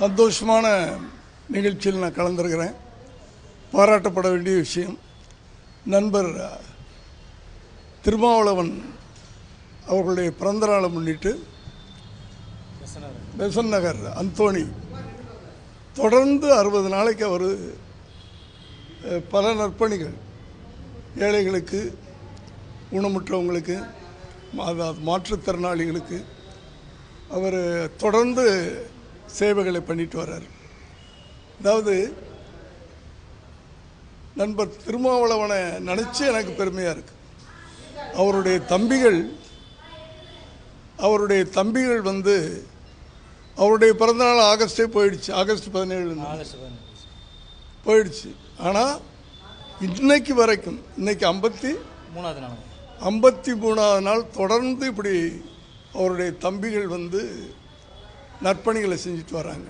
சந்தோஷமான நிகழ்ச்சியில் நான் கலந்துருக்கிறேன். பாராட்டப்பட வேண்டிய விஷயம் நண்பர் திருமாவளவன் அவர்களுடைய பிறந்த நாளை முன்னிட்டு பெசன் நகர் அந்தோணி. தொடர்ந்து அறுபது நாளைக்கு அவர் பல நற்பணிகள் ஏழைகளுக்கு ஊனமுற்றவங்களுக்கு அதாவது மாற்றுத்திறனாளிகளுக்கு அவர் தொடர்ந்து சேவைகளை பண்ணிட்டு வர்றார். அதாவது நண்பர் திருமாவளவனை நினச்சி எனக்கு பெருமையாக இருக்கு. அவருடைய தம்பிகள் அவருடைய தம்பிகள் வந்து அவருடைய பிறந்தநாள் ஆகஸ்டே போயிடுச்சு. ஆகஸ்ட் பதினேழு. போயிடுச்சு. ஆனால் இன்னைக்கு வரைக்கும் இன்னைக்கு ஐம்பத்தி மூணாவது நாள். ஐம்பத்தி மூணாவது நாள் தொடர்ந்து இப்படி அவருடைய தம்பிகள் வந்து நற்பணிகளை செஞ்சுட்டு வராங்க.